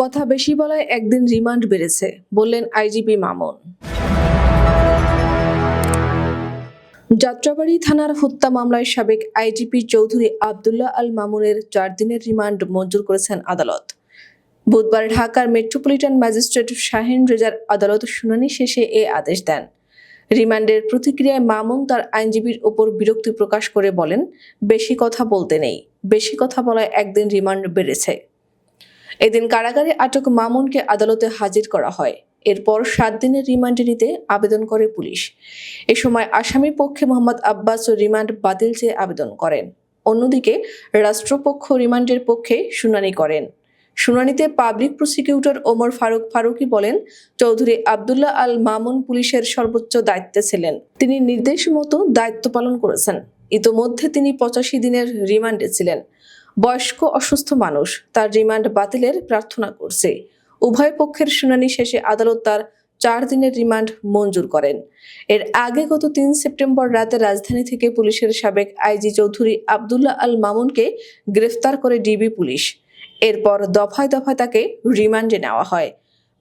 কথা বেশি বলায় একদিন রিমান্ড বেড়েছে, বললেন আইজিপি মামুন। যাত্রাবাড়ি থানার হত্যা মামলায় সাবেক আইজিপি চৌধুরী আবদুল্লাহ আল মামুনের চার দিনের রিমান্ড মঞ্জুর করেছেন আদালত। বুধবার ঢাকার মেট্রোপলিটন ম্যাজিস্ট্রেট শাহিন রেজার আদালত শুনানি শেষে এ আদেশ দেন। রিমান্ডের প্রতিক্রিয়ায় মামুন তার আইনজীবীর ওপর বিরক্তি প্রকাশ করে বলেন, বেশি কথা বলতে নেই। বেশি কথা বলায় একদিন রিমান্ড বেড়েছে। এদিন কারাগারে আটক মামুনকে আদালতে হাজির করা হয়। এরপর সাত দিনের রিমান্ডে নিতে আবেদন করে পুলিশ। এ সময় আসামির পক্ষে মোহাম্মদ আব্বাস রিমান্ড বাতিল চেয়ে আবেদন করেন। অন্যদিকে রাষ্ট্রপক্ষ রিমান্ডের পক্ষে শুনানি করেন। শুনানিতে পাবলিক প্রসিকিউটর ওমর ফারুক ফারুকি বলেন, চৌধুরী আবদুল্লাহ আল মামুন পুলিশের সর্বোচ্চ দায়িত্বে ছিলেন। তিনি নির্দেশ মতো দায়িত্ব পালন করেছেন। ইতোমধ্যে তিনি পঁচাশি দিনের রিমান্ডে ছিলেন। বয়স্ক অসুস্থ মানুষ তার রিমান্ড বাতিলের প্রার্থনা করছে। উভয় পক্ষের শুনানি শেষে আদালত তার চার দিনের রিমান্ড মঞ্জুর করেন। এর আগে গত তিন সেপ্টেম্বর রাতে রাজধানী থেকে পুলিশের সাবেক আইজি চৌধুরী আবদুল্লাহ আল মামুনকে গ্রেফতার করে ডিবি পুলিশ। এরপর দফায় দফায় তাকে রিমান্ডে নেওয়া হয়।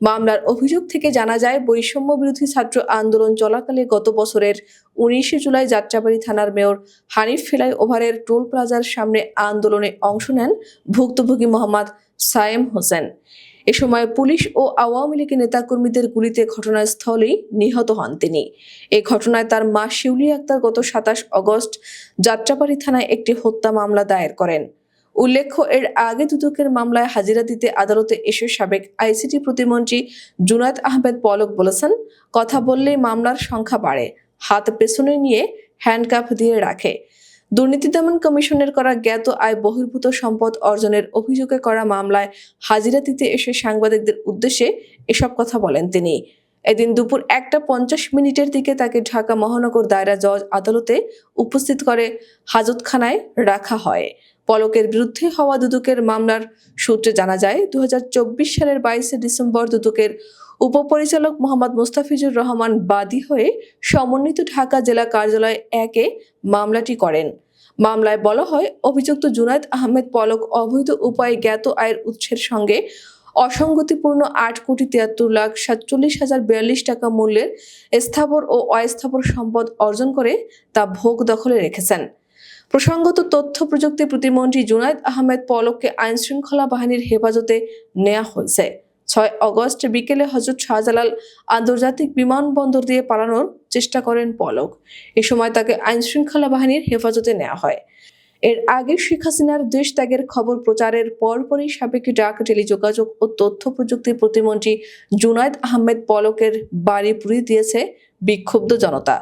মামলার অভিযোগ থেকে জানা যায়, বৈষম্য বিরোধী ছাত্র আন্দোলন চলাকালে গত বছরের উনিশে জুলাই যাত্রাবাড়ি থানার মেয়র হানিফ ফেলাই ওভারের টোল প্লাজার সামনে আন্দোলনে অংশ নেন ভুক্তভোগী মোহাম্মদ সায়েম হোসেন। এ সময় পুলিশ ও আওয়ামী লীগের নেতাকর্মীদের গুলিতে ঘটনাস্থলেই নিহত হন তিনি। এ ঘটনায় তার মা শিউলি আক্তার গত সাতাশ অগস্ট যাত্রাবাড়ি থানায় একটি হত্যা মামলা দায়ের করেন। উল্লেখ্য, এর আগে দুদকের মামলায় হাজিরা দিতে আদালতে এসে সাবেক আইসিটি প্রতিমন্ত্রী জুনায়দ আহমেদ পলক বলেছেন, কথা বললেই মামলার সংখ্যা বাড়ে, হাত পেছনে নিয়ে হ্যান্ডকাফ দিয়ে রাখে। দুর্নীতি দমন কমিশনের করা জ্ঞাত আয় বহির্ভূত সম্পদ অর্জনের অভিযোগে করা মামলায় হাজিরা দিতে এসে সাংবাদিকদের উদ্দেশ্যে এসব কথা বলেন তিনি। এদিন দুপুর একটা পঞ্চাশ মিনিটের দিকে তাকে ঢাকা মহানগর দায়রা জজ আদালতে উপস্থিত করে হাজতখানায় রাখা হয়। পলকের বিরুদ্ধে হওয়া দুদকের মামলার সূত্রে জানা যায় দু হাজার চব্বিশ সালের বাইশে ডিসেম্বর দুদকের উপপরিচালক মোহাম্মদ মুস্তাফিজুর রহমান বাদী হয়ে সমন্বিত ঢাকা জেলা কার্যালয় একে মামলাটি করেন। মামলায় বলা হয়, অভিযুক্ত জুনায়দ আহমেদ পলক অবৈধ উপায়ে জ্ঞাত আয়ের উৎসের সঙ্গে অসঙ্গতিপূর্ণ আট কোটি তিয়াত্তর লাখ সাতচল্লিশ হাজার বিয়াল্লিশ টাকা মূল্যের স্থাবর ও অস্থাবর সম্পদ অর্জন করে তা ভোগ দখলে রেখেছেন। প্রসঙ্গত তথ্য প্রযুক্তি প্রতিমন্ত্রী জুনায়দ আহমেদ পলককে আইন শৃঙ্খলা বাহিনীর হেফাজতে নেওয়া হয়েছে। ছয় অগস্ট বিকেলে হজরত শাহজালাল আন্তর্জাতিক বিমানবন্দর দিয়ে পালানোর চেষ্টা করেন পলক। এ সময় তাকে আইন শৃঙ্খলা বাহিনীর হেফাজতে নেওয়া হয়। এর আগে শেখ হাসিনার দেশ ত্যাগের খবর প্রচারের পরপরই সাবেক ডাক টেলিযোগাযোগ ও তথ্য প্রযুক্তি প্রতিমন্ত্রী জুনায়দ আহমেদ পলকের বাড়ি পুড়িয়ে দিয়েছে বিক্ষুব্ধ জনতা।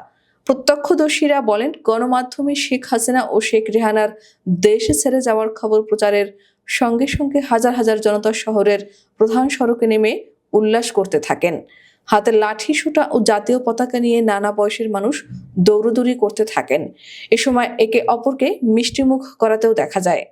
প্রত্যক্ষদর্শীরা বলেন, গণমাধ্যমে শেখ হাসিনা ও শেখ রেহানার দেশে ছেড়ে যাওয়ার খবর প্রচারের সঙ্গে সঙ্গে হাজার হাজার জনতা শহরের প্রধান সড়কে নেমে উল্লাস করতে থাকেন। হাতে লাঠি সুটা ও জাতীয় পতাকা নিয়ে নানা বয়সের মানুষ দৌড়দৌড়ি করতে থাকেন। এ সময় একে অপরকে মিষ্টিমুখ করাতেও দেখা যায়।